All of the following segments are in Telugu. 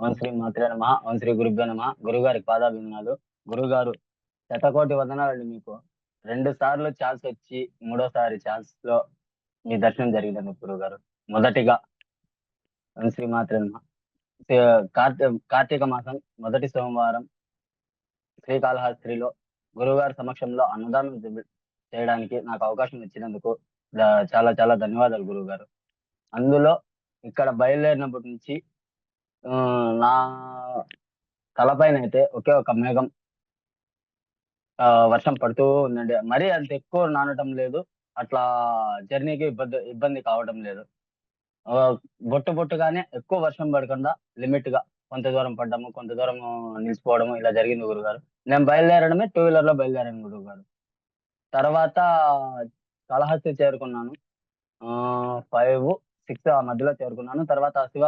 ఓం శ్రీ మాత్రే నమ. ఓం శ్రీ గురుభ్యో నమ. గురుగారి పాదాభిమానాలు. గురుగారు శతకోటి వదనాలండి మీకు. రెండు సార్లు ఛాన్స్ వచ్చి మూడోసారి ఛాన్స్లో మీ దర్శనం జరిగిందండి గురుగారు. మొదటిగా ఓం శ్రీ కార్తీ కార్తీక మాసం మొదటి సోమవారం శ్రీకాళహస్త్రిలో గురువుగారి సమక్షంలో అన్నదానం చేయడానికి నాకు అవకాశం ఇచ్చినందుకు చాలా చాలా ధన్యవాదాలు గురుగారు అందులో ఇక్కడ బయలుదేరినప్పటి నుంచి నా తలపైన అయితే ఒకే ఒక మేఘం వర్షం పడుతూ ఉందండి. మరీ అంత ఎక్కువ నానటం లేదు. అట్లా జర్నీకి ఇబ్బంది ఇబ్బంది కావడం లేదు. బొట్టు బొట్టుగానే ఎక్కువ వర్షం పడకుండా లిమిట్గా కొంత దూరం పడ్డము కొంత దూరం నిలిచిపోవడము ఇలా జరిగింది గురుగారు. నేను బయలుదేరడమే టూ వీలర్లో బయలుదేరాను గురుగారు. తర్వాత కళహస్తి చేరుకున్నాను. ఫైవ్ సిక్స్ ఆ మధ్యలో చేరుకున్నాను. తర్వాత శివ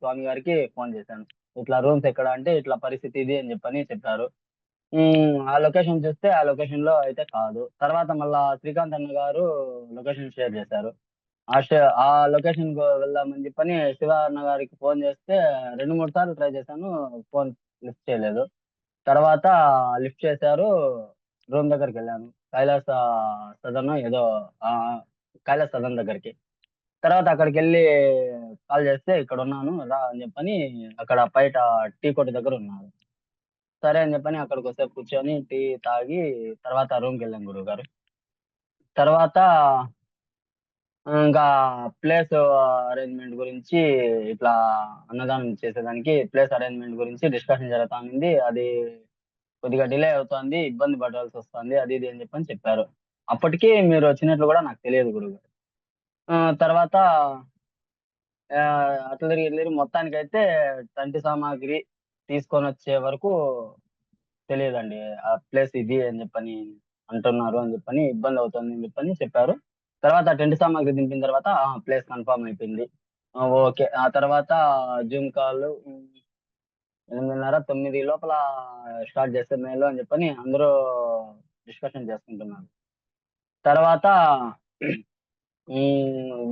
స్వామి గారికి ఫోన్ చేశాను. ఇట్లా రూమ్స్ ఎక్కడ అంటే ఇట్లా పరిస్థితి ఇది అని చెప్పని చెప్పారు. ఆ లొకేషన్ చూస్తే ఆ లొకేషన్లో అయితే కాదు. తర్వాత మళ్ళా శ్రీకాంత్ అన్న గారు లొకేషన్ షేర్ చేశారు. ఆ ఆ లొకేషన్కు వెళ్దామని చెప్పని శివ గారికి ఫోన్ చేస్తే రెండు మూడు సార్లు ట్రై చేశాను ఫోన్ లిఫ్ట్ చేయలేదు. తర్వాత లిఫ్ట్ చేశారు రూమ్ దగ్గరికి వెళ్ళాను. కైలాస సదన్ ఏదో ఆ, కైలాస సదన్ దగ్గరికి. తర్వాత అక్కడికి వెళ్ళి కాల్ చేస్తే ఇక్కడ ఉన్నాను రా అని చెప్పని అక్కడ బయట టీ కొట్టు దగ్గర ఉన్నారు సరే అని చెప్పని అక్కడికి వస్తే కూర్చొని టీ తాగి తర్వాత రూమ్కి వెళ్ళాం గురువు గారు. తర్వాత ఇంకా ప్లేస్ అరేంజ్మెంట్ గురించి ఇట్లా అన్నదానం చేసేదానికి ప్లేస్ అరేంజ్మెంట్ గురించి డిస్కషన్ జరుగుతా ఉంది అది కొద్దిగా డిలే అవుతుంది ఇబ్బంది పడాల్సి వస్తుంది అది ఇది అని చెప్పని చెప్పారు. అప్పటికి మీరు వచ్చినట్లు కూడా నాకు తెలియదు గురువు ఆ, తర్వాత ఆ, అట్లా తిరిగి తిరిగి మొత్తానికి అయితే తంటి సామాగ్రి తీసుకొని వచ్చే వరకు తెలియదండి. ఆ ప్లేస్ ఇది అని చెప్పని అంటున్నారు అని చెప్పని ఇబ్బంది అవుతుంది అని చెప్పని చెప్పారు. తర్వాత టెంట్ సామాగ్రి దింపిన తర్వాత ప్లేస్ కన్ఫర్మ్ అయిపోయింది. ఓకే. ఆ తర్వాత జూమ్ కాల్ ఎనిమిదిన్నర తొమ్మిది లోపల స్టార్ట్ చేస్తే మేలు అని చెప్పని అందరూ డిస్కషన్ చేసుకుంటున్నారు. తర్వాత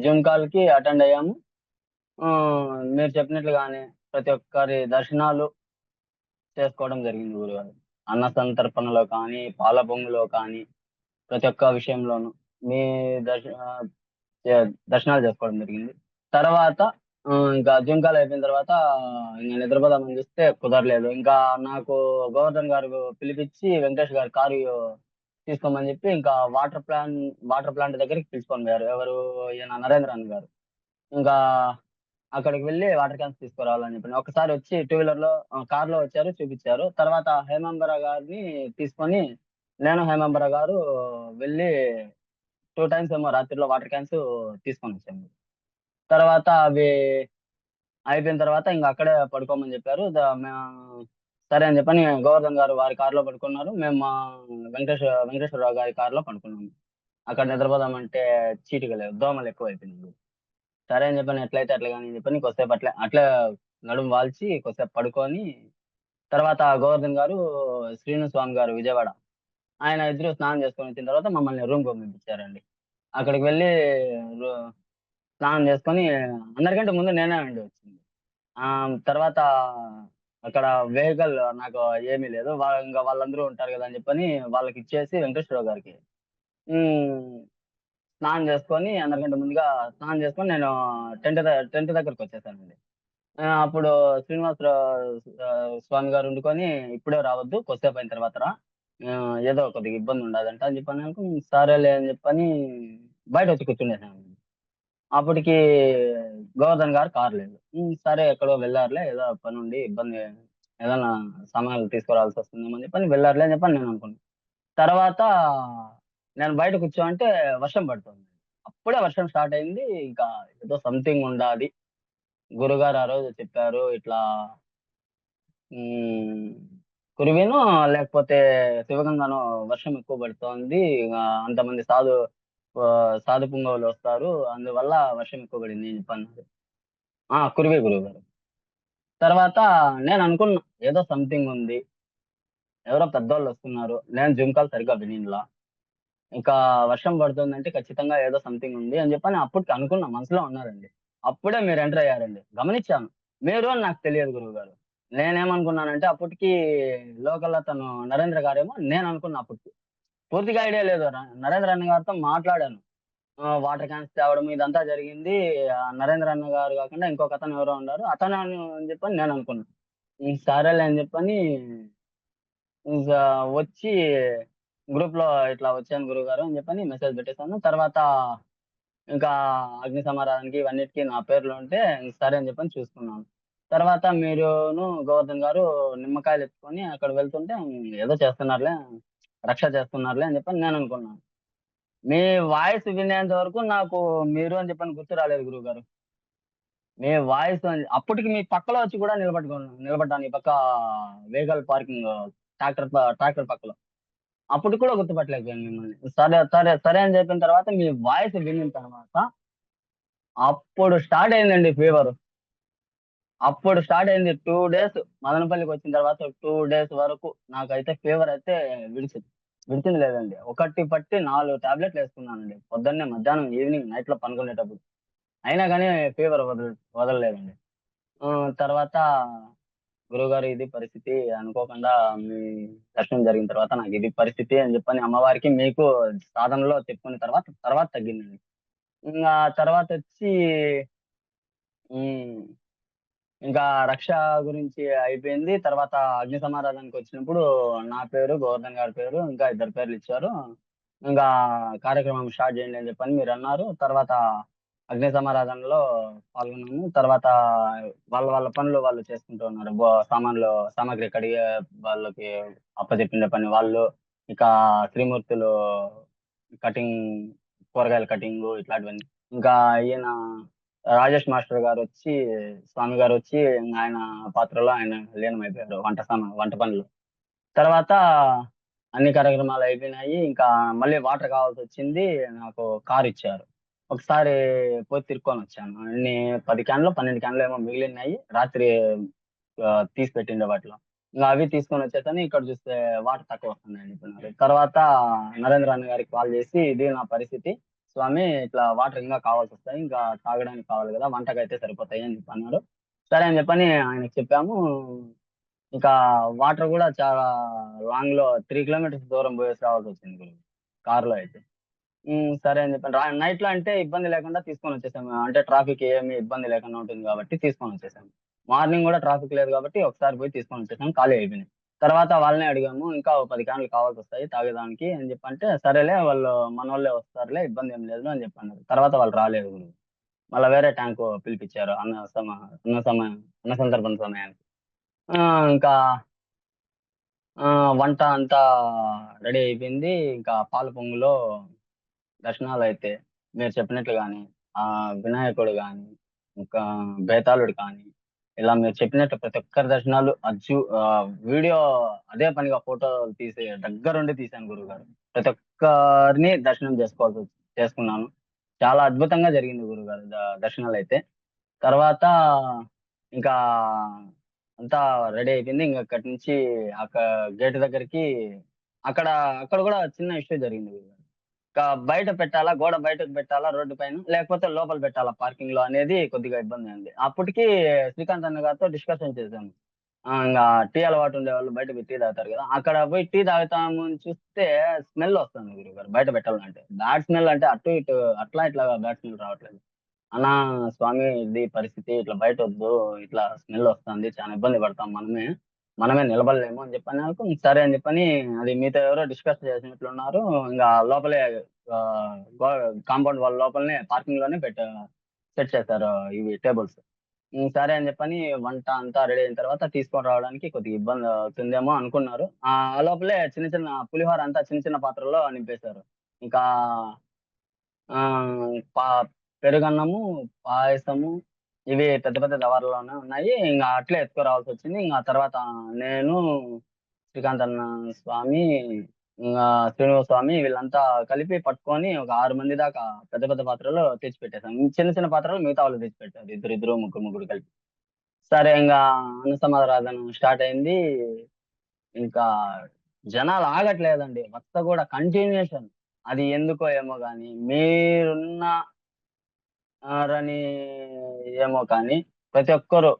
జూమ్ కాల్కి అటెండ్ అయ్యాము. మీరు చెప్పినట్లుగానే ప్రతి ఒక్కరి దర్శనాలు చేసుకోవడం జరిగింది గురుగారు. అన్న సంతర్పణలో కానీ పాల పొంగులో కానీ ప్రతి ఒక్క విషయంలోనూ. మీ దర్శ దర్శనాలు చేసుకోవడం జరిగింది. తర్వాత ఇంకా జూమ్ కాల్ అయిపోయిన తర్వాత ఇంకా నిద్రపోదామని చూస్తే కుదరలేదు. ఇంకా నాకు గోవర్ధన్ గారు పిలిపించి వెంకటేష్ గారి కారు తీసుకోమని చెప్పి ఇంకా వాటర్ ప్లాంట్ వాటర్ ప్లాంట్ దగ్గరికి పిలుచుకొని పోయారు. ఎవరు? ఈయన నరేంద్ర అన్న గారు. ఇంకా అక్కడికి వెళ్ళి వాటర్ క్యాన్స్ తీసుకురావాలని చెప్పి ఒకసారి వచ్చి టూ వీలర్లో కార్లో వచ్చారు చూపించారు. తర్వాత హేమంబర గారిని తీసుకొని నేను హేమంబర గారు వెళ్ళి టూ టైమ్స్ ఏమో రాత్రిలో వాటర్ క్యాన్స్ తీసుకొని వచ్చాము తర్వాత అవి అయిపోయిన తర్వాత ఇంకా అక్కడే పడుకోమని చెప్పారు. మేము సరే అని చెప్పని గోవర్ధన్ గారు వారి కారులో పడుకున్నారు. మేము మా వెంకటేశ్వర వెంకటేశ్వరరావు గారి కారులో పడుకున్నాము. అక్కడ నిద్రపోదామంటే చీటిక లేదు దోమలు ఎక్కువ అయిపోయింది సరే అని చెప్పని ఎట్లయితే అట్లా కానీ చెప్పని కొద్దిసేపు అట్లా అట్లా నడుము వాల్చి కొద్దిసేపు పడుకొని తర్వాత గోవర్ధన్ గారు శ్రీను స్వామి గారు విజయవాడ ఆయన ఇద్దరు స్నానం చేసుకొని వచ్చిన తర్వాత మమ్మల్ని రూమ్ పంపించారండి. అక్కడికి వెళ్ళి రూ- స్నానం చేసుకొని అందరికంటే ముందు నేనే అండి వచ్చింది. ఆ తర్వాత అక్కడ వెహికల్ నాకు ఏమీ లేదు. వాళ్ళ ఇంకా వాళ్ళందరూ ఉంటారు కదా అని చెప్పని వాళ్ళకి ఇచ్చేసి వెంకటేశ్వరరావు గారికి స్నానం చేసుకొని అందరికంటే ముందుగా స్నానం చేసుకొని నేను టెంట్ టెంట్ దగ్గరకు వచ్చేసానండి. అప్పుడు శ్రీనివాసరావు స్వామి గారు వండుకొని ఇప్పుడే రావద్దు కొద్దిసేపు అయిన తర్వాత రా. ఆ, ఏదో కొద్దిగా ఇబ్బంది ఉండదంట అని చెప్పని అనుకో సరేలే అని చెప్పని బయట వచ్చి కూర్చుండేసాను అప్పటికి గోవర్ధన్ గారు కారు లేదు. సరే ఎక్కడో వెళ్ళారులే ఏదో పని ఉండి ఇబ్బంది ఏదైనా సమయాలు తీసుకురావాల్సి వస్తుందేమో అని చెప్పని వెళ్ళారులే అని చెప్పని నేను అనుకున్నాను తర్వాత నేను బయట కూర్చోమంటే వర్షం పడుతుంది. అప్పుడే వర్షం స్టార్ట్ అయింది. ఇంకా ఏదో సంథింగ్ ఉండాలి గురుగారు ఆ రోజు చెప్పారు ఇట్లా ఉమ్, కురివేను లేకపోతే శివగంగాను వర్షం ఎక్కువ పడుతోంది అంతమంది సాధు సాధు పుంగవులు వస్తారు అందువల్ల వర్షం ఎక్కువ పడింది అని చెప్పన్నారు ఆ! కురివే గురువు గారు తర్వాత నేను అనుకున్నా ఏదో సంథింగ్ ఉంది. ఎవరో పెద్దోళ్ళొస్తున్నారు. నేను జుంకాలు సరిగ్గా వినిలా ఇంకా వర్షం పడుతుందంటే ఖచ్చితంగా ఏదో సంథింగ్ ఉంది అని చెప్పని అప్పటికి అనుకున్నా. మనసులో ఉన్నారండి. అప్పుడే మీరు ఎంటర్ అయ్యారండి. గమనించాను మీరు అని నాకు తెలియదు గురువు గారు నేనేమనుకున్నానంటే అప్పటికి లోకల్ అతను నరేంద్ర గారేమో నేను అనుకున్నా అప్పటికి. పూర్తిగా ఐడియా లేదు. నరేంద్ర అన్న గారితో మాట్లాడాను. వాటర్ క్యాన్స్ తేవడం ఇదంతా జరిగింది. నరేంద్ర అన్న గారు కాకుండా ఇంకొకతను ఎవరో ఉన్నారు. అతను అని చెప్పని నేను అనుకున్నాను సరేలే అని చెప్పని ఇంకా వచ్చి గ్రూప్‌లో ఇట్లా వచ్చాను గురువు గారు అని చెప్పని మెసేజ్ పెట్టేసాను. తర్వాత ఇంకా అగ్ని సమారానికి ఇవన్నిటికి నా పేర్లు ఉంటే సరే అని చెప్పని చూసుకున్నాను. తర్వాత మీరును గోవర్ధన్ గారు నిమ్మకాయలు ఎత్తుకొని అక్కడ వెళ్తుంటే ఏదో చేస్తున్నారులే, రక్ష చేస్తున్నారులే అని చెప్పని నేను అనుకున్నాను. మీ వాయిస్ వినేంత వరకు నాకు మీరు అని చెప్పని గుర్తు రాలేదు గురువు గారు మీ వాయిస్ అని అప్పటికి మీ పక్కలో వచ్చి కూడా నిలబట్టుకున్నా నిలబడ్డాను. ఈ పక్క వెహికల్ పార్కింగ్ ట్రాక్టర్ ప ట్రాక్టర్ పక్కలో. అప్పటికి కూడా గుర్తుపట్టలేకపోయాను మిమ్మల్ని. సరే, సరే, సరే అని చెప్పిన తర్వాత మీ వాయిస్ విన్న తర్వాత అప్పుడు స్టార్ట్ అయిందండి ఫీవర్ అప్పుడు స్టార్ట్ అయింది. టూ డేస్ మదనపల్లికి వచ్చిన తర్వాత టూ డేస్ వరకు నాకైతే ఫీవర్ అయితే విడిచింది. విడిచింది లేదండి. ఒకటి పట్టి నాలుగు టాబ్లెట్లు వేసుకున్నానండి పొద్దున్నే, మధ్యాహ్నం, ఈవినింగ్, నైట్‌లో పనుకునేటప్పుడు. అయినా కానీ ఫీవర్ వదల వదలలేదండి. తర్వాత గురువుగారు ఇది పరిస్థితి అనుకోకుండా మీ దర్శనం జరిగిన తర్వాత నాకు ఇది పరిస్థితి అని చెప్పని అమ్మవారికి మీకు సాధనలో చెప్పుకున్న తర్వాత, తర్వాత తగ్గిందండి. ఇంకా తర్వాత వచ్చి ఇంకా రక్ష గురించి అయిపోయింది. తర్వాత అగ్ని సమారాధనకొచ్చినప్పుడు నా పేరు, గోవర్ధన్ గారి పేరు, ఇంకా ఇద్దరు పేర్లు ఇచ్చారు ఇంకా కార్యక్రమం స్టార్ట్ చేయండి అని చెప్పని మీరన్నారు. తర్వాత అగ్ని సమారాధనలో పాల్గొన్నాము. తర్వాత వాళ్ళ వాళ్ళ పనులు వాళ్ళు చేసుకుంటూ ఉన్నారు. సామాన్లు సామాగ్రి కడిగే వాళ్ళకి అప్పజెప్పిన పని వాళ్ళు, ఇక త్రిమూర్తులు కటింగ్ కూరగాయల కటింగ్ ఇట్లాంటివన్నీ. ఇంకా ఈయన రాజేష్ మాస్టర్ గారు వచ్చి స్వామి గారు వచ్చి ఆయన పాత్రలో ఆయన లీనమైపోయారు వంట సామా వంట పనులు తర్వాత అన్ని కార్యక్రమాలు అయిపోయినాయి. ఇంకా మళ్ళీ వాటర్ కావాల్సి వచ్చింది నాకు కారిచ్చారు. ఒకసారి పోయి తిరుక్కొనొచ్చాను. అన్ని పది క్యాన్లు పన్నెండు క్యాన్లు ఏమో మిగిలినాయి రాత్రి తీసి పెట్టిండే వాటిలో. ఇంకా అవి తీసుకొని వచ్చేసాను ఇక్కడ చూస్తే వాటర్ తక్కువొస్తున్నాయని అనుకున్నారు తర్వాత నరేంద్ర అన్న గారికి కాల్ చేసి, "ఇది నా పరిస్థితి. స్వామి ఇట్లా వాటర్ ఇంకా కావాల్సి వస్తాయి ఇంకా తాగడానికి కావాలి గదా! వంటకైతే సరిపోతాయి" అని చెప్పి అన్నాడు సరే అని చెప్పని ఆయనకి చెప్పాము. ఇంకా వాటర్ కూడా చాలా లాంగ్లో త్రీ కిలోమీటర్స్ దూరం పోయేసి రావాల్సి రావాల్సొచ్చింది గురు కార్‌లో అయితే. సరే అని చెప్పాను రా నైట్‌లో అంటే ఇబ్బంది లేకుండా తీసుకొని వచ్చేసాము అంటే ట్రాఫిక్ ఏమి ఇబ్బంది లేకుండా ఉంటుంది కాబట్టి తీసుకొని వచ్చేసాము మార్నింగ్ కూడా ట్రాఫిక్ లేదు కాబట్టి ఒకసారి పోయి తీసుకొని వచ్చేసాము ఖాళీ అయిపోయినాయి. తర్వాత వాళ్ళనే అడిగాము. ఇంకా పది క్యాన్లు కావాల్సి వస్తాయి తాగేదానికి అని చెప్పంటే, సరేలే వాళ్ళు మనోళ్ళే వస్తారులే ఇబ్బంది ఏం లేదు అని చెప్పన్నారు. తర్వాత వాళ్ళు రాలేదు మళ్ళీ మళ్ళా వేరే ట్యాంకు పిలిపించారు అన్న సమ అన్న సమ అన్న సందర్భం సమయానికి. ఆ! ఇంకా ఆ! వంట అంతా రెడీ అయిపోయింది. ఇంకా పాల పొంగులో దర్శనాలు అయితే మీరు చెప్పినట్లుగానే ఆ వినాయకుడు కానీ ఇంకా బేతాళుడు కానీ, ఇలా మీరు చెప్పినట్టు ప్రతి ఒక్కరి దర్శనాలు అచ్చు వీడియో అదే పనిగా ఫోటోలు తీసే దగ్గరుండి తీశాను గురువుగారు. ప్రతి ఒక్కరిని దర్శనం చేసుకోవాల్సి చేసుకున్నాను. చాలా అద్భుతంగా జరిగింది గురువుగారు దర్శనాలు అయితే తర్వాత ఇంకా అంతా రెడీ అయిపోయింది. ఇంకా అక్కడి నుంచి అక్కడ గేట్ దగ్గరికి అక్కడ అక్కడ కూడా చిన్న ఇష్యూ జరిగింది గురుగారు. ఇంకా బయట పెట్టాలా? గోడ బయటకు పెట్టాలా రోడ్డు పైన? లేకపోతే లోపల పెట్టాలా పార్కింగ్లో అనేది కొద్దిగా ఇబ్బంది ఇబ్బందయింది. అప్పటికి శ్రీకాంత్ అన్న గారితో డిస్కషన్ చేశాము. ఇంకా టీ అలవాటు ఉండేవాళ్ళు బయట టీ తాగుతారు కదా అక్కడ పోయి టీ తాగుతాము అని చూస్తే స్మెల్ వస్తుంది గురువు గారు బయట పెట్టాలంటే. బ్యాడ్ స్మెల్ అంటే అటు ఇటు అట్లా ఇట్లా బ్యాడ్ స్మెల్ రావట్లేదు. అన్నా స్వామి ఇది పరిస్థితి ఇట్లా బయట వద్దు ఇట్లా స్మెల్ వస్తుంది. చాలా ఇబ్బంది పడతాం మనమే. మనమే నిలబడలేము అని చెప్పనరకు సరే అని చెప్పని అది మీతో ఎవరో డిస్కస్ చేసినట్లున్నారు. ఇంకా లోపలే కాంపౌండ్ వాళ్ళ లోపలనే పార్కింగ్లోనే పెట్టా సెట్ చేశారు ఇవి టేబుల్స్. సరే అని చెప్పని వంట అంతా రెడీ అయిన తర్వాత తీసుకొని రావడానికి కొద్దిగా ఇబ్బంది అవుతుందేమో అనుకున్నారు. ఆ లోపలే చిన్న చిన్న పులిహోర అంతా చిన్న చిన్న పాత్రల్లో నింపేశారు. ఇంకా పా పెరుగన్నము, పాయసము ఇవి పెద్ద పెద్ద దవార్లోనే ఉన్నాయి. ఇంకా అట్లే ఎత్తుకు రావాల్సి వచ్చింది ఇంకా తర్వాత నేను, శ్రీకాంత్ అన్న స్వామి ఇంకా శ్రీనివాస స్వామి వీళ్ళంతా కలిపి పట్టుకొని ఒక ఆరు మంది దాకా పెద్ద పెద్ద పాత్రలు తెచ్చిపెట్టేసాం చిన్న చిన్న పాత్రలు మిగతా వాళ్ళు తెచ్చిపెట్టారు. ఇద్దరు ఇద్దరు ముగ్గురు ముగ్గురు కలిపి. సరే ఇంకా అన్న సమారాధన స్టార్ట్ అయింది. ఇంకా జనాలు ఆగట్లేదండి. వస్త కూడా కంటిన్యూషన్ అది ఎందుకో ఏమో కానీ మీరున్న రని ఏమో కానీ ప్రతి ఒక్కరు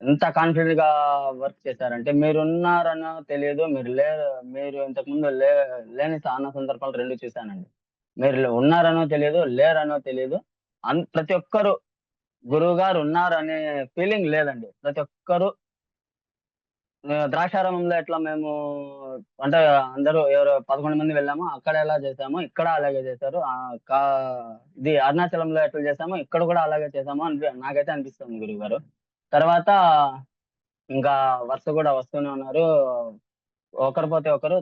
ఎంత కాన్ఫిడెంట్గా వర్క్ చేశారంటే మీరున్నారనో తెలియదు మీరు లే మీరు ఇంతకు ముందు లే లేని చాలా సందర్భాలు రెండు చూశానండి. మీరు ఉన్నారనో తెలియదు లేరనో తెలియదు. అన్ ప్రతి ఒక్కరు గురువు గారు ఉన్నారనే ఫీలింగ్ లేదండి. ప్రతి ఒక్కరు ద్రాక్షారామంలో ఎట్లా మేము అంటే అందరూ ఎవరు పదకొండు మంది వెళ్ళాము అక్కడ ఎలా చేసాము ఇక్కడ అలాగే చేశారు. ఆ, కా ఇది అరుణాచలంలో ఎట్లా చేసాము ఇక్కడ కూడా అలాగే చేసాము అని నాకైతే అనిపిస్తుంది గురువు గారు తర్వాత ఇంకా వరుస కూడా వస్తూనే ఉన్నారు. ఒకరు పోతే ఒకరు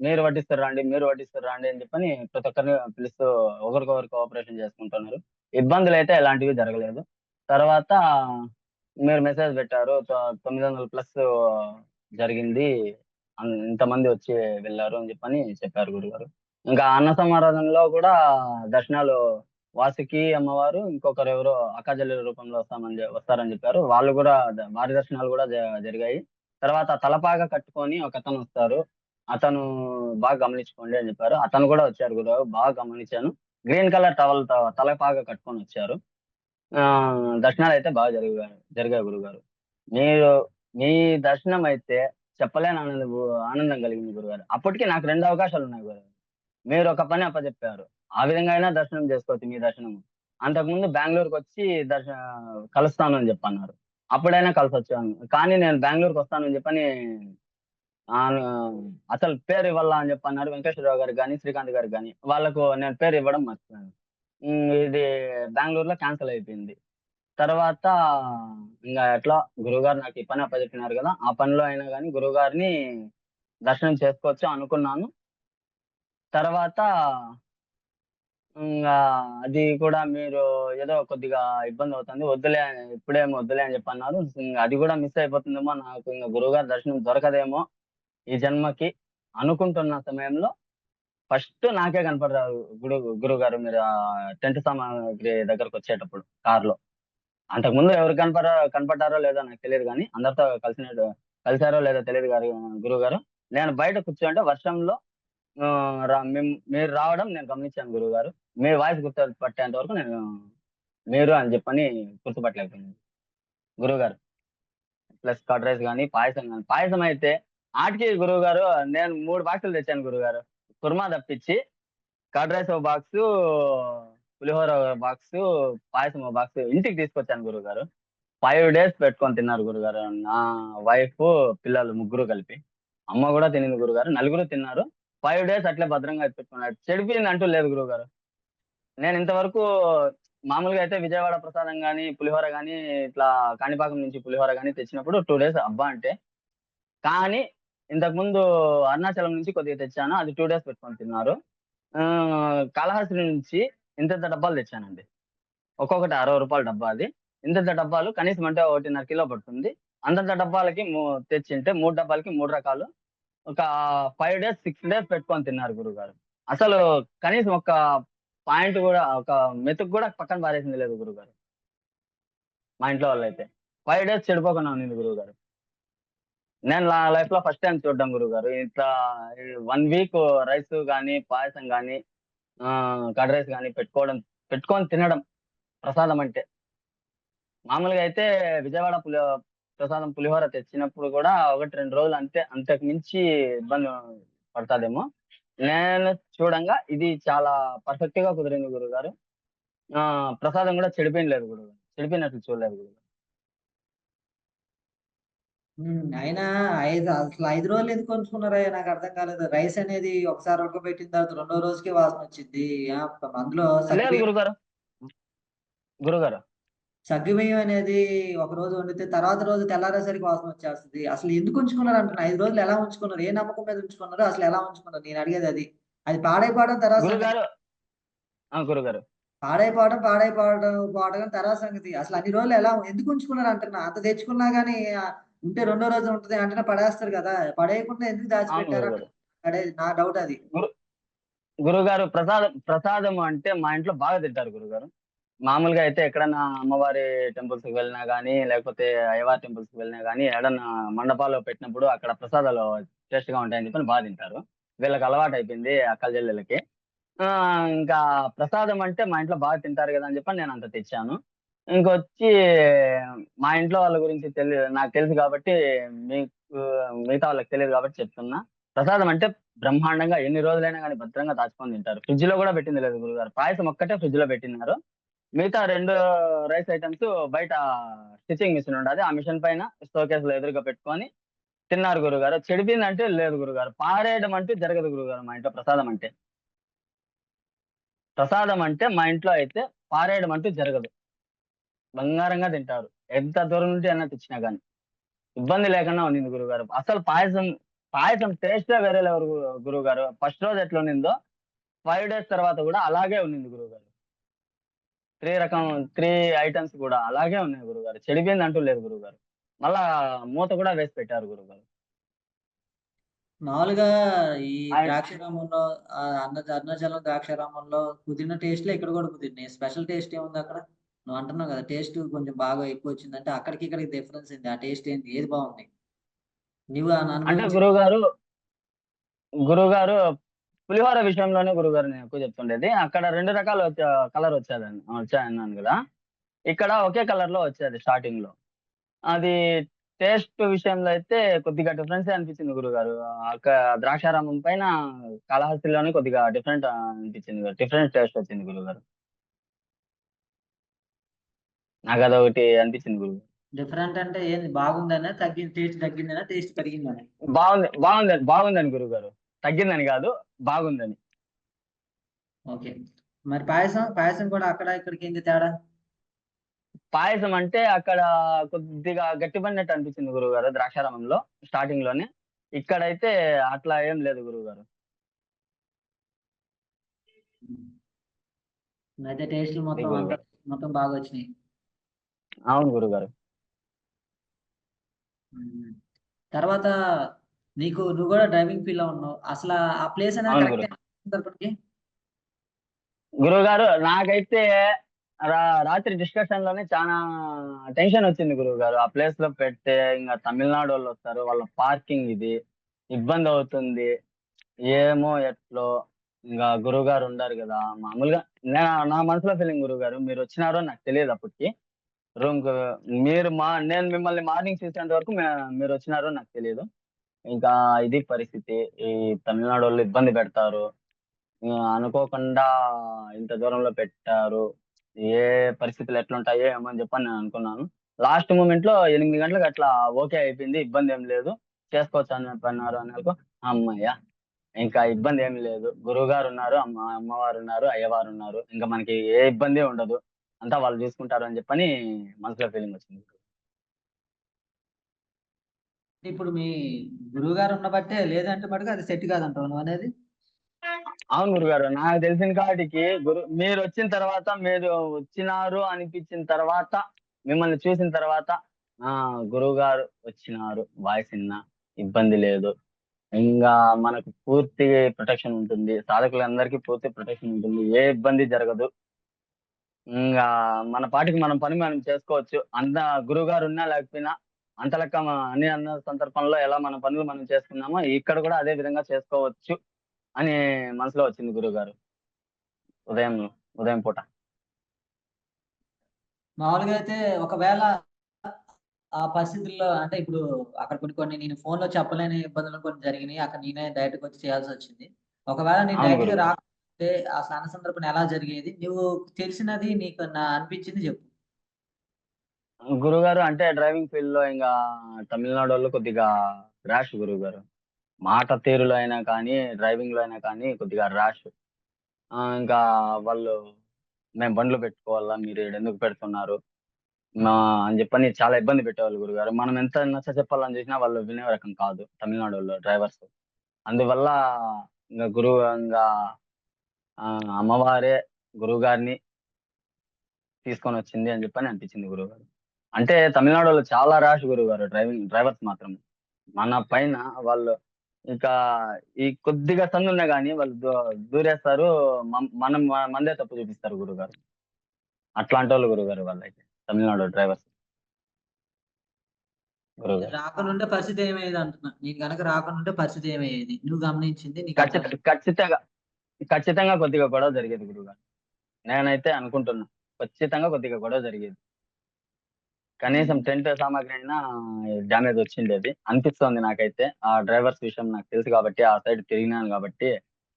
మీరు వడ్డిస్తారు రండి మీరు వడ్డిస్తారు రండి అని చెప్పని ప్రతి ఒక్కరిని పిలుస్తూ ఒకరికొకరు కోఆపరేషన్ చేసుకుంటున్నారు. ఇబ్బందులు అయితే ఎలాంటివి జరగలేదు. తర్వాత మీరు మెసేజ్ పెట్టారు. తొమ్మిది వందల ప్లస్ జరిగింది. అన్- ఇంతమంది వచ్చి వెళ్ళారు అని చెప్పని చెప్పారు గురుగారు. ఇంకా అన్న సమారాధనలో కూడా దర్శనాలు వాసుకి అమ్మవారు ఇంకొకరు ఎవరో అక్కజల్లి రూపంలో వస్తామని వస్తారని చెప్పారు. వాళ్ళు కూడా వారి దర్శనాలు కూడా జరిగాయి. తర్వాత తలపాగా కట్టుకొని ఒక అతను వస్తారు. అతను బాగా గమనించుకోండి అని చెప్పారు. అతను కూడా వచ్చారు గురువు బాగా గమనించాను. గ్రీన్ కలర్ టవల్ తలపాగా కట్టుకొని వచ్చారు. దర్శనాలు అయితే బాగా జరిగాయి జరిగాయి గురుగారు. మీరు మీ దర్శనం అయితే చెప్పలేని ఆనందం ఆనందం కలిగింది గురుగారు. అప్పటికి నాకు రెండు అవకాశాలు ఉన్నాయి గురుగారు. మీరు ఒక పని అప్పచెప్పారు ఆ విధంగా అయినా దర్శనం చేసుకోవచ్చు మీ దర్శనం. అంతకుముందు బెంగళూరుకి వచ్చి దర్శ కలుస్తాను అని చెప్పన్నారు. అప్పుడైనా కలిసి వచ్చాను కానీ నేను బెంగళూరుకి వస్తానని చెప్పని ఆ, అసలు పేరు ఇవ్వాలా అని చెప్పన్నారు వెంకటేశ్వరరావు గారు కానీ శ్రీకాంత్ గారు కానీ వాళ్ళకు నేను పేరు ఇవ్వడం మర్చిపోయాను. ఇది బెంగళూరులో క్యాన్సిల్ అయిపోయింది. తర్వాత ఇంకా ఎట్లా గురువుగారు నాకు ఈ పని అప్పచెప్పినారు కదా ఆ పనిలో అయినా కానీ గురువుగారిని దర్శనం చేసుకోవచ్చు అనుకున్నాను. తర్వాత ఇంకా అది కూడా మీరు ఏదో కొద్దిగా ఇబ్బంది అవుతుంది వద్దులే అని- ఇప్పుడేమో వద్దులే అని చెప్పన్నారు. ఇంకా అది కూడా మిస్ అయిపోతుందేమో నాకు ఇంకా గురువుగారు దర్శనం దొరకదేమో ఈ జన్మకి అనుకుంటున్న సమయంలో. ఫస్ట్ నాకే కనపడ్డారు గురు గురువు గారు మీరు టెంట్ సామాగ్రి దగ్గరకు వచ్చేటప్పుడు కార్లో అంతకు ముందు ఎవరు కనపడ కనపడ్డారో లేదో నాకు తెలియదు కానీ అందరితో కలిసిన కలిసారో లేదో తెలియదు గారు గురువు గారు నేను బయట కూర్చోంటే వర్షంలో మీరు రావడం నేను గమనించాను గురువు గారు మీ వాయిస్ గుర్తుపట్టేంత వరకు నేను మీరు అని చెప్పని గుర్తుపట్టలేకపోయింది గురువు గారు ప్లస్ కట్ రైస్ కానీ పాయసం కానీ పాయసం అయితే ఆటికి గురువు గారు నేను మూడు బాక్సులు తెచ్చాను గురువు గారు కుర్మా తప్పించి కర్డ్ రైస్ ఒక బాక్స్ పులిహోర బాక్స్ పాయసం ఒక బాక్స్ ఇంటికి తీసుకొచ్చాను గురువు గారు ఫైవ్ డేస్ పెట్టుకొని తిన్నారు గురుగారు. నా వైఫ్ పిల్లలు ముగ్గురు కలిపి. అమ్మ కూడా తినింది గురుగారు. నలుగురు తిన్నారు. ఫైవ్ డేస్ అట్లే భద్రంగా పెట్టుకున్నారు. చెడిపోయింది అంటూ లేదు గురుగారు. నేను ఇంతవరకు మామూలుగా అయితే విజయవాడ ప్రసాదం కానీ పులిహోర కానీ ఇట్లా కాణిపాకం నుంచి పులిహోర కానీ తెచ్చినప్పుడు టూ డేస్ అబ్బా అంటే. కానీ ఇంతకు ముందు అరుణాచలం నుంచి కొద్దిగా తెచ్చాను. అది టూ డేస్ పెట్టుకొని తిన్నారు. ఆ, కాళహస్తి నుంచి ఇంత డబ్బాలు తెచ్చానండి. ఒక్కొక్కటి అరవై రూపాయల డబ్బా అది. ఇంత డబ్బాలు కనీసం అంటే ఒకటిన్నర కిలో పడుతుంది. అంతంత డబ్బాలకి మూ- తెచ్చింటే మూడు డబ్బాలకి మూడు రకాలు. ఒక ఫైవ్ డేస్ సిక్స్ డేస్ పెట్టుకొని తిన్నారు గురుగారు. అసలు కనీసం ఒక పాయింట్ కూడా ఒక మెతుకు కూడా పక్కన పారేసింది లేదు గురుగారు. మా ఇంట్లో వాళ్ళు అయితే ఫైవ్ డేస్ చెడిపోకుండా ఉంది గురుగారు. నేను నా లైఫ్లో ఫస్ట్ టైం చూడడం గురువు గారు ఇట్లా వన్ వీక్ రైస్ కానీ పాయసం కానీ కర్డ్ రైస్ కానీ పెట్టుకోవడం పెట్టుకొని తినడం ప్రసాదం అంటే. మామూలుగా అయితే విజయవాడ పులి ప్రసాదం పులిహోర తెచ్చినప్పుడు కూడా ఒకటి రెండు రోజులు అంతే అంతకు మించి ఇబ్బంది పడతాదేమో. నేను చూడంగా ఇది చాలా పర్ఫెక్ట్గా కుదిరింది గురుగారు. ఆ ప్రసాదం కూడా చెడిపోయిన లేదు గురుగారు. చెడిపోయినట్లు చూడలేదు గురుగారు. అయినా ఐదు అసలు ఐదు రోజులు ఎందుకు ఉంచుకున్నారా నాకు అర్థం కాలేదు. రైస్ అనేది ఒకసారి ఉడకబెట్టిన తర్వాత రెండో రోజుకి వాసన వచ్చింది. ఆ, అందులో లేదు సగ్గుబియ్యం గురుగారు. గురుగారు. సగ్గుబియ్యం అనేది ఒక రోజు వండితే తర్వాత రోజు తెల్లారేసరికి వాసన వచ్చేస్తుంది. అసలు ఎందుకు ఉంచుకున్నారు అంటున్నా? ఐదు రోజులు ఎలా ఉంచుకున్నారు? ఏ నమ్మకం మీద ఉంచుకున్నారు అసలు ఎలా ఉంచుకున్నారు? నేను అడిగేది అది. అది పాడైపోవడం తర్వాత సంగతి. గురుగారు. ఆ గురుగారు. పాడైపోవడం పాడైపోవడం పోవడం తర్వాత సంగతి. అసలు అన్ని రోజులు ఎలా ఎందుకు ఉంచుకున్నారు అంటున్నా? అంత తెచ్చుకున్నా గానీ ఆ, ఉంటే రెండో రోజు ఉంటది వెంటనే పడేస్తారు కదా. పడేయకుండా ఎందుకు దాచిపెట్టారు? అడే నా డౌట్ అది. గురు గురుగారు ప్రసాదం ప్రసాదం అంటే మా ఇంట్లో బాగా తింటారు గురుగారు. మామూలుగా అయితే ఎక్కడన్నా అమ్మవారి టెంపుల్స్కి వెళ్ళినా కానీ లేకపోతే అయ్యవారి టెంపుల్స్కి వెళ్ళినా కానీ ఎక్కడన్నా మండపాల్లో పెట్టినప్పుడు అక్కడ ప్రసాదాలు టేస్ట్గా ఉంటాయని చెప్పి బాగా తింటారు. వీళ్ళకి అలవాటు అయిపోయింది అక్కల చెల్లెలకి ఆ, ఇంకా ప్రసాదం అంటే మా ఇంట్లో బాగా తింటారు కదా అని చెప్పి నేను అంత తెచ్చాను. ఇంకొచ్చి మా ఇంట్లో వాళ్ళ గురించి తెలియదు నాకు తెలుసు కాబట్టి మీకు మిగతా వాళ్ళకి తెలియదు కాబట్టి చెప్తున్నా. ప్రసాదం అంటే బ్రహ్మాండంగా ఎన్ని రోజులైనా కానీ భద్రంగా దాచుకొని తింటారు. ఫ్రిడ్జ్లో కూడా పెట్టింది లేదు గురుగారు. పాయసం ఒక్కటే ఫ్రిడ్జ్లో పెట్టినారు. మిగతా రెండు రైస్ ఐటమ్స్ బయట స్టిచ్చింగ్ మిషన్ ఉండదు. ఆ మిషన్ పైన స్టోకేస్లో ఎదురుగా పెట్టుకొని తిన్నారు గురుగారు. చెడిపోయిందంటే లేదు గురుగారు. పారేయడం అంటే జరగదు గురుగారు మా ఇంట్లో ప్రసాదం అంటే. ప్రసాదం అంటే మా ఇంట్లో అయితే పారేయడం అంటూ జరగదు. బంగారంగా తింటారు. ఎంత దూరం నుండి అన్న తెచ్చినా కానీ ఇబ్బంది లేకుండా ఉండింది గురుగారు. అసలు పాయసం పాయసం టేస్ట్ వేరే లేవరు గురువు గారు ఫస్ట్ రోజు ఎట్లా ఉన్నిందో ఫైవ్ డేస్ తర్వాత కూడా అలాగే ఉన్నింది గురువు గారు త్రీ రకం త్రీ ఐటమ్స్ కూడా అలాగే ఉన్నాయి గురుగారు. చెడిపోయింది అంటూ లేదు గురుగారు. మళ్ళా మూత కూడా వేసి పెట్టారు గురుగారు. మామూలుగా ఈ ద్రాక్షారామంలో అన్న అరుణాచలం ద్రాక్షారామంలో కుదిరిన టేస్ట్లో ఇక్కడ కూడా కుదిరినాయి. స్పెషల్ టేస్ట్ ఏముంది అక్కడ? నువ్వు అంటున్నావు కదా టేస్ట్ కొంచెం బాగా ఎక్కువ వచ్చిందంటే అక్కడికి ఇక్కడికి డిఫరెన్స్ ఏంటి ఆ టేస్ట్ ఏంటి ఏది బాగుంది? నువ్వు అంటే గురువు గారు గురువు గారు పులిహోర విషయంలోనే గురువు గారు నేను ఎక్కువ చెప్తుండేది. అక్కడ రెండు రకాల కలర్ వచ్చేదని వచ్చాయన్నాను కదా. ఇక్కడ ఒకే కలర్లో వచ్చేది స్టార్టింగ్లో. అది టేస్ట్ విషయంలో అయితే కొద్దిగా డిఫరెన్స్ అనిపించింది గురుగారు అక్కడ ద్రాక్షారామం పైన కాళహస్తిలోనే కొద్దిగా డిఫరెంట్ అనిపించింది. డిఫరెంట్ టేస్ట్ వచ్చింది గురుగారు నాకు అదొకటి అనిపించింది గురువు డిఫరెంట్ అంటే ఏంది? బాగుందనే తగ్గింది టేస్ట్ తగ్గిందనే టేస్ట్ పెరిగిందని. బాగుంది బాగుంది బాగుందని గురువు గారు. తగ్గిందని కాదు బాగుందని. ఓకే. మరి పాయసం పాయసం కూడా అక్కడ ఇక్కడికి ఏంది తేడా? పాయసం అంటే అక్కడ కొద్దిగా గట్టిపడినట్టు అనిపించింది గురువు గారు ద్రాక్షారామంలో స్టార్టింగ్లోనే. ఇక్కడైతే అట్లా ఏం లేదు గురువు గారు. అయితే టేస్ట్ మొత్తం మొత్తం బాగా వచ్చినాయి. అవును గురువు గారు ఉమ్. తర్వాత నీకు నువ్వు కూడా డ్రైవింగ్ ఫీల్లో ఉన్నావు. అసలు ఆ ప్లేస్ అనేది కరెక్ట్ తరపునకి గురువు గారు నాకైతే రాత్రి డిస్కషన్లోనే చాలా టెన్షన్ వచ్చింది గురువు గారు ఆ ప్లేస్లో పెడితే ఇంకా తమిళనాడు వాళ్ళు వస్తారు. వాళ్ళ పార్కింగ్ ఇది. ఇబ్బంది అవుతుంది. ఏమో ఎట్లో ఇంకా గురువు గారు ఉండారు కదా. మామూలుగా నా నా మనసులో ఫీలింగ్ గురువు గారు మీరు వచ్చినారో నాకు తెలియదు అప్పటికి. మీరు మా నేను మిమ్మల్ని మార్నింగ్ చూసేంత వరకు మీరు వచ్చినారో నాకు తెలియదు ఇంకా ఇది పరిస్థితి. ఈ తమిళనాడు వాళ్ళు ఇబ్బంది పెడతారు. అనుకోకుండా ఇంత దూరంలో పెట్టారు. ఏ పరిస్థితులు ఎట్లుంటాయో ఏమో అని చెప్పని నేను అనుకున్నాను. లాస్ట్ మూమెంట్లో ఎనిమిది గంటలకు అట్లా ఓకే అయిపోయింది. ఇబ్బంది ఏం లేదు. చేసుకోవచ్చు అని అన్నారు అన్నారు అమ్మయ్య ఇంకా ఇబ్బంది ఏం లేదు. గురువు గారు ఉన్నారు అమ్మ అమ్మవారు ఉన్నారు అయ్యవారు ఉన్నారు. ఇంకా మనకి ఏ ఇబ్బంది ఉండదు. అంతా వాళ్ళు చూసుకుంటారు అని చెప్పని మనసులో ఫీలింగ్ వచ్చింది ఇప్పుడు. మీ గురువు గారు ఉన్న బట్టే లేదంటే మటుకు అది సెట్ కాదంటావు నువ్వు అనేది? అవును గురుగారు నాకు తెలిసిన కాటికి గురు మీరు వచ్చిన తర్వాత మీరు వచ్చినారు అనిపించిన తర్వాత మిమ్మల్ని చూసిన తర్వాత ఆ గురువు గారు వచ్చినారు వాయిస్ విన్నా ఇబ్బంది లేదు. ఇంకా మనకు పూర్తి ప్రొటెక్షన్ ఉంటుంది సాధకులందరికీ పూర్తి ప్రొటెక్షన్ ఉంటుంది ఏ ఇబ్బంది జరగదు. ఇంకా మన పాటికి మనం పని మనం చేసుకోవచ్చు. అంత గురువు గారు ఉన్నా లేకపోయినా అంత లెక్క మ- అన్ని అన్న సందర్భంలో ఎలా మన పనులు మనం చేసుకున్నామో ఇక్కడ కూడా అదే విధంగా చేసుకోవచ్చు అని మనసులో వచ్చింది గురువు గారు ఉదయం ఉదయం పూట. మామూలుగా అయితే ఒకవేళ ఆ పరిస్థితుల్లో అంటే ఇప్పుడు అక్కడ కొన్ని కొన్ని నేను ఫోన్లో చెప్పలేని ఇబ్బందులు కొన్ని జరిగినాయి. అక్కడ నేనే డైరెక్ట్ వచ్చి చేయాల్సి వచ్చింది. ఒకవేళ నేను అవును డైరెక్ట్ గురువు. అంటే ఆ స్నాన సందర్భం ఎలా జరిగేది? నువ్వు తెలిసినది నీకు నా అనిపించింది చెప్పు. గురుగారు అంటే డ్రైవింగ్ ఫీల్డ్లో ఇంకా తమిళనాడు వాళ్ళు కొద్దిగా ర్యాష్ గురువు గారు మాట తీరులో అయినా కానీ డ్రైవింగ్లో అయినా కానీ కొద్దిగా ర్యాష్ ఇంకా వాళ్ళు మేము బండ్లు పెట్టుకోవాలా మీరు ఎందుకు పెడుతున్నారు? మా అని చెప్పని చాలా ఇబ్బంది పెట్టేవాళ్ళు గురుగారు. మనం ఎంత నచ్చ చెప్పాలని చూసినా వాళ్ళు వినే రకం కాదు తమిళనాడు వాళ్ళు డ్రైవర్స్. అందువల్ల ఇంకా గురువు ఇంకా అమ్మవారే గురువు గారిని తీసుకొని వచ్చింది అని చెప్పని అనిపించింది గురువు గారు అంటే తమిళనాడులో చాలా ర్యాష్ గురువు గారు డ్రైవింగ్ డ్రైవర్స్ మాత్రం. మన పైన వాళ్ళు ఇంకా ఈ కొద్దిగా సందు ఉన్నా కానీ వాళ్ళు దూరేస్తారు మనం మందే తప్పు చూపిస్తారు గురుగారు అట్లాంటి వాళ్ళు గురుగారు వాళ్ళైతే తమిళనాడు డ్రైవర్స్. రాకుండా పరిస్థితి ఏమయ్యేది అంటున్నా. నేను కనుక రాకుండా పరిస్థితి ఏమయ్యేది నువ్వు గమనించింది నీకు. ఖచ్చితంగా ఖచ్చితంగా కొద్దిగా గొడవ జరిగేది గురుగారు నేనైతే అనుకుంటున్నా ఖచ్చితంగా కొద్దిగా గొడవ జరిగేది. కనీసం టెంట్ సామాగ్రి అయినా డ్యామేజ్ వచ్చిండేది అనిపిస్తోంది నాకైతే. ఆ డ్రైవర్స్ విషయం నాకు తెలుసు కాబట్టి ఆ సైడ్ తిరిగినాను కాబట్టి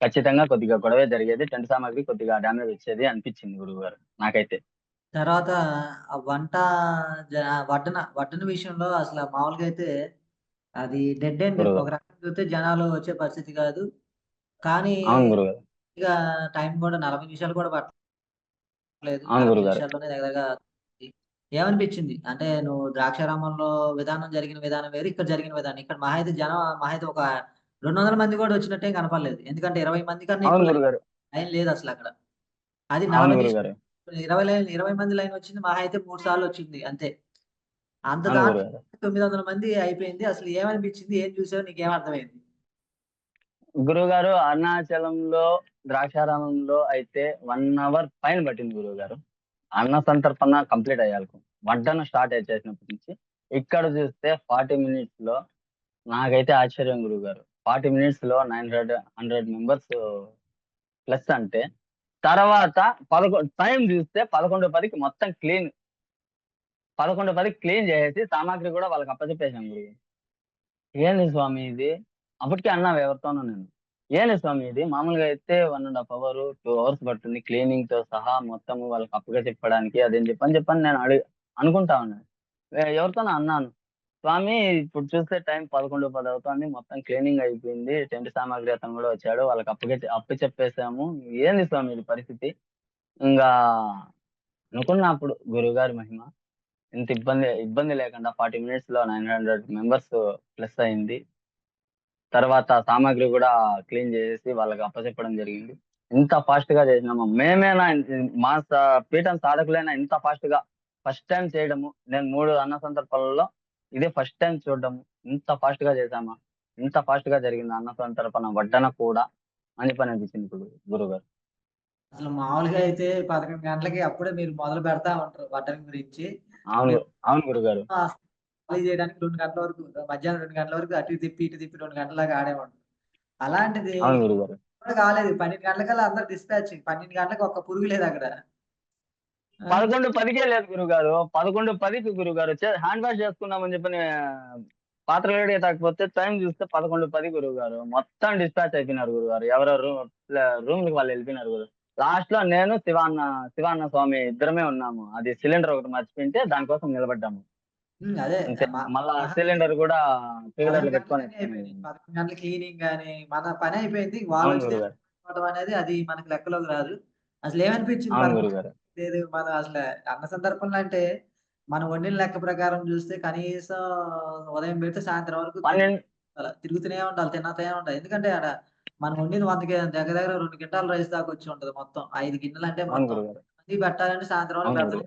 ఖచ్చితంగా కొద్దిగా గొడవే జరిగేది. టెంట్ సామాగ్రి కొద్దిగా డ్యామేజ్ వచ్చేది అనిపించింది గురువు గారు నాకైతే. తర్వాత ఆ వంట వడ్డన వడ్డన విషయంలో అసలు మామూలుగా అయితే అది డెడ్ ఎండ్ గురువు. ఒక రకంగా చూస్తే జనాలు వచ్చే పరిస్థితి కాదు. కానీ టైం కూడా నలభై నిమిషాలు కూడా పట్టలేదు. దగ్గరగా ఏమనిపించింది? అంటే నువ్వు ద్రాక్షారామంలో విధానం జరిగిన విధానం వేరు ఇక్కడ జరిగిన విధానం. ఇక్కడ మహా అయితే జనం మహా అయితే ఒక రెండు వందల మంది కూడా వచ్చినట్టే కనపడలేదు. ఎందుకంటే ఇరవై మంది కన్నా లైన్ లేదు అసలు అక్కడ. అది నలభై ఇరవై లైన్ ఇరవై మంది లైన్ వచ్చింది మహా అయితే మూడు సార్లు వచ్చింది అంతే. అంత తొమ్మిది వందల మంది అయిపోయింది. అసలు ఏమనిపించింది? ఏం చూసావు నీకేం అర్థమైంది? గురువు గారు అరుణాచలంలో ద్రాక్షారామంలో అయితే వన్ అవర్ పైన పట్టింది గురువు గారు అన్న సంతర్పణ కంప్లీట్ అయ్యాలి. వడ్డన స్టార్ట్ చేసినప్పటి నుంచి ఇక్కడ చూస్తే ఫార్టీ మినిట్స్లో నాకైతే ఆశ్చర్యం గురువు గారు ఫార్టీ మినిట్స్లో nine hundred hundred members plus అంటే తర్వాత పదకొండు టైం చూస్తే పదకొండు పదికి మొత్తం క్లీన్ పదకొండు పదికి క్లీన్ చేసేసి సామాగ్రి కూడా వాళ్ళకి అప్పచెప్పేసాం గురువు. ఏంది స్వామి ఇది? అప్పటికే అన్నా ఎవరితోనూ నేను. ఏలే స్వామి ఇది మామూలుగా అయితే one and half hour two hours పడుతుంది క్లీనింగ్తో సహా మొత్తం వాళ్ళకి అప్పుగా చెప్పడానికి అదేం చెప్పని చెప్పని నేను అడిగి అనుకుంటా ఉన్నాను. ఎవరితోనో అన్నాను. స్వామి ఇప్పుడు చూస్తే టైం పదకొండు పది అవుతుంది మొత్తం క్లీనింగ్ అయిపోయింది టెంట్ సామాగ్రి అతను కూడా వచ్చాడు వాళ్ళకి అప్పుగా అప్పు చెప్పేసాము ఏంది స్వామి ఇది పరిస్థితి? ఇంకా అనుకున్నప్పుడు గురువుగారి మహిమ ఇంత ఇబ్బంది ఇబ్బంది లేకుండా ఫార్టీ మినిట్స్లో నైన్ హండ్రెడ్ మెంబర్స్ ప్లస్ అయింది. తర్వాత సామాగ్రి కూడా క్లీన్ చేసి వాళ్ళకి అప్పచెప్పడం జరిగింది. ఇంత ఫాస్ట్గా చేసినాము. మేమేనా మా పీఠం సాధకులైనా ఇంత ఫాస్ట్గా ఫస్ట్ టైం చేయడము. నేను మూడు అన్న సందర్భాలలో ఇదే ఫస్ట్ టైం చూడడము. ఇంత ఫాస్ట్గా చేశామా? ఇంత ఫాస్ట్గా జరిగింది అన్న సందర్భన వడ్డన కూడా అని పని అనిపించింది గురు- గురువు గారు అసలు మామూలుగా అయితే పదకొండు గంటలకి అప్పుడే మీరు మొదలు పెడతా ఉంటారు వడ్డన గురించి. అవును అవును గురుగారు. ఖాళీ చేయడానికి రెండు గంటల వరకు మధ్యాహ్నం రెండు గంటల వరకు అటు తిప్పి ఇటు తిప్పి రెండు గంటల దాకా ఆడేవాడు. అలాంటిది కాలేదు. పన్నెండు గంటలకల్లా అందరు డిస్పాచ్ పన్నెండు గంటలకు ఒక్క పురుగు లేదు అక్కడ. పదకొండు పదికే లేదు గురుగారు పదకొండు పదికి గురుగారు హ్యాండ్ వాష్ చేసుకుందామని చెప్పని పాత్ర వేడి తాకపోతే టైం చూస్తే పదకొండు పది గురుగారు మొత్తం డిస్పాచ్ అయిపోయినారు గురుగారు ఎవరెవరు రూమ్కి వాళ్ళు వెళ్ళిపోయినారు గురు. లాస్ట్లో నేను శివాన్న శివాన్న స్వామి ఇద్దరమే ఉన్నాము. అది సిలిండర్ ఒకటి మర్చిపోయింటే దానికోసం నిలబడ్డాము. అదే అంతే. మళ్ళా. సిలిండర్ కూడా సిలిండర్లు పదకొండు పెట్టుకొని గంటల క్లీనింగ్ కానీ మన పని అయిపోయింది. వాళ్ళు అవును వచ్చి గురుగారు. తెచ్చుకోవడం అనేది అది మనకి లెక్కలోకి రాదు. అసలు ఏమనిపించింది అవును పదకొండు గురుగారు. లేదు మనం అసలు అన్న సందర్భంలో అంటే మనం వండిన లెక్క ప్రకారం చూస్తే కనీసం ఉదయం పెడితే సాయంత్రం వరకు పన్నెండు అలా తిరుగుతూనే ఉండాలి తిన్నతూనే ఉండాలి. ఎందుకంటే ఆడ మనం వండింది వంద దగ్గర దగ్గర రెండు గింటాల రైస్ దాకా వచ్చి ఉంటది మొత్తం. ఐదు గిన్నెలు అంటే అవును మొత్తం. గురుగారు. పెట్టాలంటే సాయంత్రం వరకు అవును ఉండాలి.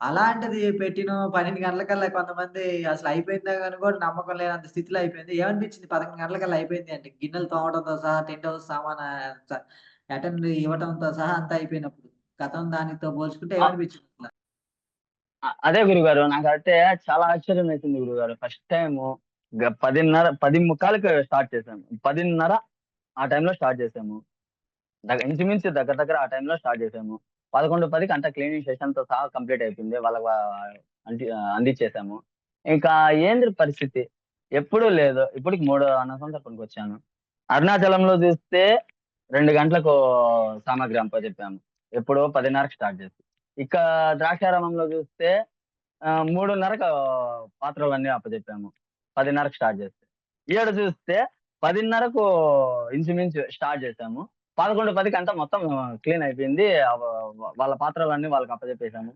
అలాంటిది పెట్టిన పన్నెండు గంటలకల్లా కొంతమంది అసలు అయిపోయిందా కానీ కూడా నమ్మకం లేనంత స్థితిలో అయిపోయింది. ఏమనిపించింది? పదకొండు గంటలకల్లా అయిపోయింది అంటే గిన్నెలు తోమడంతో సహా టెంట్ హౌస్ సామాన్ అటెండ్ ఇవ్వడంతో సహా అంతా అయిపోయినప్పుడు గతం దానితో పోల్చుకుంటే ఏమనిపించింది అదే గురుగారు నాకు అయితే చాలా ఆశ్చర్యం వేసింది గురుగారు. ఫస్ట్ టైం పదిన్నర పది ముక్కాలకి స్టార్ట్ చేశాము పదిన్నర ఆ టైంలో స్టార్ట్ చేసాము. ఇంచుమించు దగ్గర దగ్గర ఆ టైంలో స్టార్ట్ చేసాము. పదకొండు పదికి అంతా క్లీనింగ్ సెషన్తో సహా కంప్లీట్ అయిపోయింది. వాళ్ళకి అంది అందించేసాము. ఇంకా ఏంది పరిస్థితి? ఎప్పుడూ లేదు. ఇప్పటికి మూడు అన్న సందర్భానికి వచ్చాను అరుణాచలంలో చూస్తే రెండు గంటలకు సామాగ్రి అప్పచెప్పాము ఎప్పుడో పదిన్నరకు స్టార్ట్ చేసి. ఇక ద్రాక్షారామంలో చూస్తే మూడున్నరకు మూడున్నరకు పాత్రలన్నీ అప్పచెప్పాము పదిన్నరకు స్టార్ట్ చేస్తే ఈడ చూస్తే పదిన్నరకు ఇంచుమించు స్టార్ట్ చేసాము. పదకొండు పదికి అంతా మొత్తం క్లీన్ అయిపోయింది. వాళ్ళ పాత్రలన్నీ వాళ్ళకి అప్పచెప్పేసాము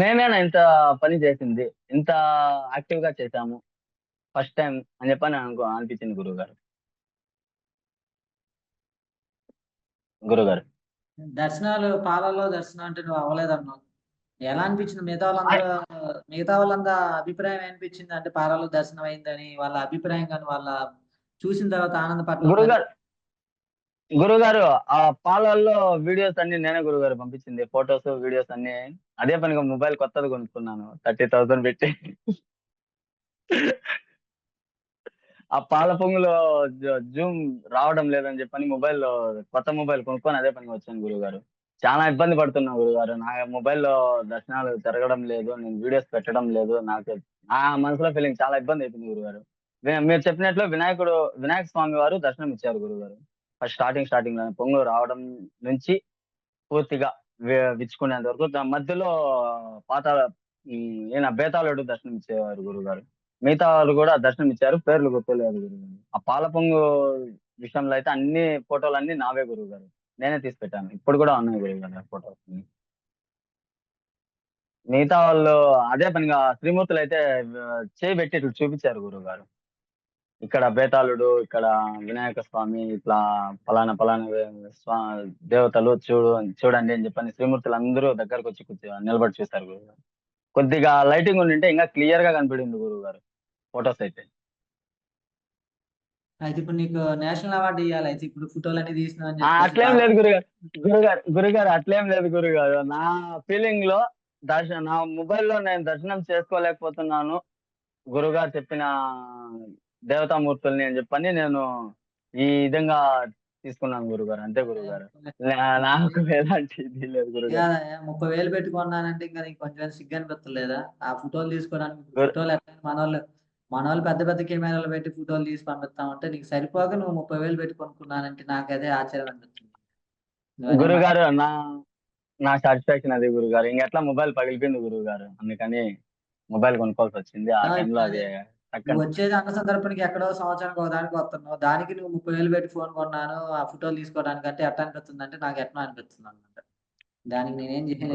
మేమేనా ఇంత పని చేసింది? ఇంత యాక్టివ్గా చేసాము ఫస్ట్ టైం అని చెప్పని అనుకో అనిపించింది గురువు గారు గురుగారు దర్శనాలు పాలలో దర్శనం అంటే నువ్వు అవ్వలేదన్నావు. ఎలా అనిపించింది? మిగతా వాళ్ళందరూ మిగతా వాళ్ళందరూ అభిప్రాయం అనిపించింది అంటే పారాలో దర్శనం అయిందని వాళ్ళ అభిప్రాయం కానీ వాళ్ళ చూసిన తర్వాత ఆనందపడటం గురుగారు ఆ పాలల్లో వీడియోస్ అన్ని నేనే గురుగారు పంపించింది. ఫొటోస్ వీడియోస్ అన్ని అదే పనిగా మొబైల్ కొత్తది కొనుక్కున్నాను. థర్టీ థౌసండ్ పెట్టి. ఆ పాల పొంగులో జూమ్ రావడం లేదని చెప్పని మొబైల్ కొత్త మొబైల్ కొనుక్కొని అదే పనిగా వచ్చాను గురుగారు. చాలా ఇబ్బంది పడుతున్నా గురుగారు. నా మొబైల్లో దర్శనాలు జరగడం లేదు నేను వీడియోస్ పెట్టడం లేదు. నాకు నా మనసులో ఫీలింగ్ చాలా ఇబ్బంది అయిపోయింది గురుగారు. మీరు చెప్పినట్లు వినాయకుడు వినాయక స్వామి వారు దర్శనం ఇచ్చారు గురుగారు. స్టార్టింగ్ స్టార్టింగ్లో పొంగు రావడం నుంచి పూర్తిగా విచ్చుకునేంత వరకు దాని మధ్యలో పాత ఈయన బేతాళుడు దర్శనం ఇచ్చేవారు గురుగారు. మిగతా వాళ్ళు కూడా దర్శనం ఇచ్చారు పేర్లు గుర్తులేదు గురుగారు. ఆ పాల పొంగు విషయంలో అయితే అన్ని ఫోటోలు అన్ని నావే గురుగారు. నేనే తీసి పెట్టాను. ఇప్పుడు కూడా ఉన్నాయి గురుగారు గారు ఫోటోస్ మిగతా వాళ్ళు అదే పనిగా శ్రీమూర్తులు అయితే చేయి పెట్టి చూపించారు చూపించారు గురుగారు. ఇక్కడ బేతాళుడు ఇక్కడ వినాయక స్వామి ఇట్లా పలానా పలానా దేవతలు చూడు చూడండి అని చెప్పని శ్రీమూర్తులు అందరూ దగ్గరకు వచ్చి కూర్చో నిలబడి చూస్తారు గురుగారు. కొద్దిగా లైటింగ్ ఉండింటే ఇంకా క్లియర్గా కనిపించింది గురుగారు ఫొటోస్ అయితే. అయితే ఇప్పుడు నీకు నేషనల్ అవార్డు ఇవ్వాలి అయితే ఇప్పుడు ఫోటోలు అన్ని తీసిన అట్లేం లేదు గురుగారు. గురుగారు గురుగారు అట్లేం లేదు గురుగారు. నా ఫీలింగ్లో దర్శనం నా మొబైల్లో నేను దర్శనం చేసుకోలేకపోతున్నాను. గురుగారు చెప్పిన దేవతామూర్తుల్ని అని చెప్పని నేను ఈ విధంగా తీసుకున్నాను గురుగారు. అంతే గురుగారు. నాకు ఎలాంటి ఇది లేదు గురుగారు. ముప్పై వేలు పెట్టుకున్నానంటే ఇంకా నీకు కొంచెం సిగ్గు అనిపిస్తలేదా? ఆ ఫోటోలు తీసుకోవడానికి ఫోటోలు మన వాళ్ళు మన వాళ్ళు పెద్ద పెద్ద కెమెరాలు పెట్టి ఫోటోలు తీసి పంపిస్తామంటే నీకు సరిపోక నువ్వు ముప్పై వేలు పెట్టి కొనుక్కున్నానంటే నాకు అదే ఆశ్చర్యం అనిపిస్తుంది. గురుగారు నా నా సాటిస్ఫాక్షన్ అది గురుగారు. ఇంకెట్లా మొబైల్ పగిలిపోయింది గురుగారు. అందుకని మొబైల్ కొనుక్కోవాల్సి వచ్చింది. ఆ ఆ, టైంలో అది. నువ్వు చక్కని వచ్చేది అన్న సందర్భానికి ఎక్కడో సంవత్సరానికి ఒక దానికి వస్తున్నావు. దానికి నువ్వు ముప్పై వేలు పెట్టి ఫోన్ కొన్నాను ఆ ఫోటోలు తీసుకోవడానికి అంటే ఎట్లా అనిపిస్తుంది అంటే నాకు ఎట్లా అనిపిస్తుంది అనమాట దానికి నేనేం చేయలేదు?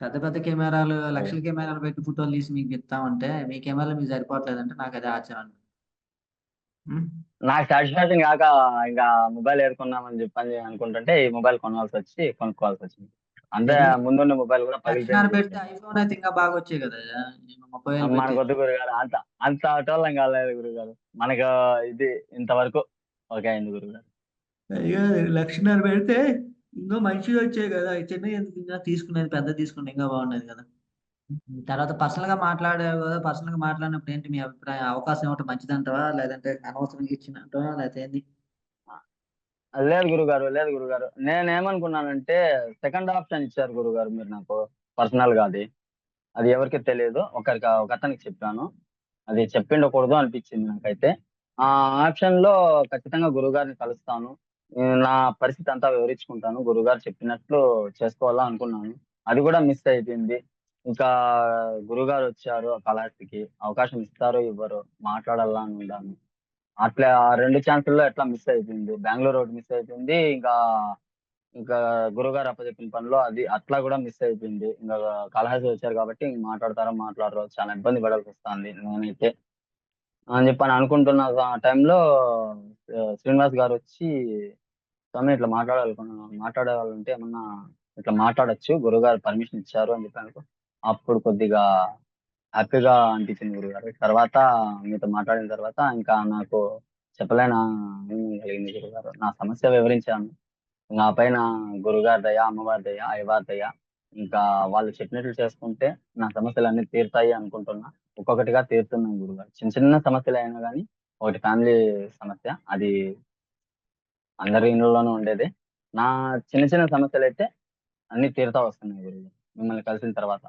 పెద్ద పెద్ద కెమెరాలు లక్షల కెమెరాలు పెట్టి ఫోటోలు తీసి మీకు ఇస్తామంటే మీ కెమెరాలు మీకు సరిపోవట్లేదంటే నాకు అదే ఆశ్చర్యం? నాకు సాటిస్ఫాక్షన్ కాక ఇంకా మొబైల్ ఏరుకున్నామని చెప్పని అనుకుంటుంటే ఈ మొబైల్ కొనాల్సి వచ్చి కొనుక్కోవాల్సి వచ్చింది. ఎందుకు? ముందున్న మొబైల్ కూడా పెడితే ఐఫోన్ అయితే ఇంకా బాగా వచ్చాయి కదా మనకు వద్దు గురుగారు అంత అంత అటోళ్ళం కాలేదు గురుగారు మనకు ఇది ఇంతవరకు ఓకే అయింది గురుగారు అయ్యో లక్షన్నర పెడితే ఇంకా మంచిగా వచ్చాయి కదా. చిన్న ఎందుకు ఇంకా తీసుకునేది? పెద్ద తీసుకుంటే ఇంకా బాగుండేది కదా. తర్వాత పర్సనల్గా మాట్లాడావు కదా. పర్సనల్గా మాట్లాడినప్పుడు ఏంటి మీ అభిప్రాయం? అవకాశం ఇవ్వటం మంచిదంటావా? లేదంటే అనవసరంగా ఇచ్చినట్టా లేకపోతే ఏంది? లేదు గురుగారు లేదు గురుగారు. నేనేమనుకున్నానంటే సెకండ్ ఆప్షన్ ఇచ్చారు గురుగారు మీరు నాకు పర్సనల్గా అది. అది ఎవరికి తెలియదు ఒకరికి ఒక అతనికి చెప్పాను. అది చెప్పిండకూడదు అనిపించింది నాకైతే. ఆ ఆప్షన్లో ఖచ్చితంగా గురుగారిని కలుస్తాను. నా పరిస్థితి అంతా వివరించుకుంటాను. గురుగారు చెప్పినట్లు చేసుకోవాలా అనుకున్నాను. అది కూడా మిస్ అయిపోయింది. ఇంకా గురుగారు వచ్చారు కళాశాలకి అవకాశం ఇస్తారు ఇవ్వరు. మాట్లాడాలా అని ఉన్నాను అట్లా ఆ రెండు ఛాన్సుల్లో ఎట్లా మిస్ అయిపోయింది? బెంగళూరు ఒకటి మిస్ అయిపోయింది ఇంకా ఇంకా గురుగారు అప్పచెప్పిన పనిలో అది అట్లా కూడా మిస్ అయిపోయింది. ఇంకా కలహాసి వచ్చారు కాబట్టి ఇంక మాట్లాడతారో మాట్లాడరో చాలా ఇబ్బంది పడాల్సి వస్తుంది నేనైతే. అని చెప్పని అనుకుంటున్న టైంలో శ్రీనివాస్ గారు వచ్చి స్వామి ఇట్లా మాట్లాడాలి మాట్లాడే వాళ్ళు ఉంటే ఏమన్నా ఇట్లా మాట్లాడొచ్చు గురుగారు పర్మిషన్ ఇచ్చారు అని చెప్పి అనుకో అప్పుడు కొద్దిగా హ్యాపీగా అనిపించింది గురుగారు తర్వాత మీతో మాట్లాడిన తర్వాత ఇంకా నాకు చెప్పలేని ఆనందం కలిగింది గురుగారు నా సమస్య వివరించాను. నా పైన గురుగారి దయ అమ్మవారి దయ అయ్యవారి దయ ఇంకా వాళ్ళు చెప్పినట్లు చేసుకుంటే నా సమస్యలు అన్ని తీరుతాయి అనుకుంటున్నా. ఒక్కొక్కటిగా తీరుతున్నాను గురుగారు చిన్న చిన్న సమస్యలు అయినా కానీ ఒకటి ఫ్యామిలీ సమస్య అది అందరి ఇండ్లలోనూ ఉండేది. నా చిన్న చిన్న సమస్యలు అయితే అన్ని తీరుతా వస్తున్నాయి గురుగారు మిమ్మల్ని కలిసిన తర్వాత.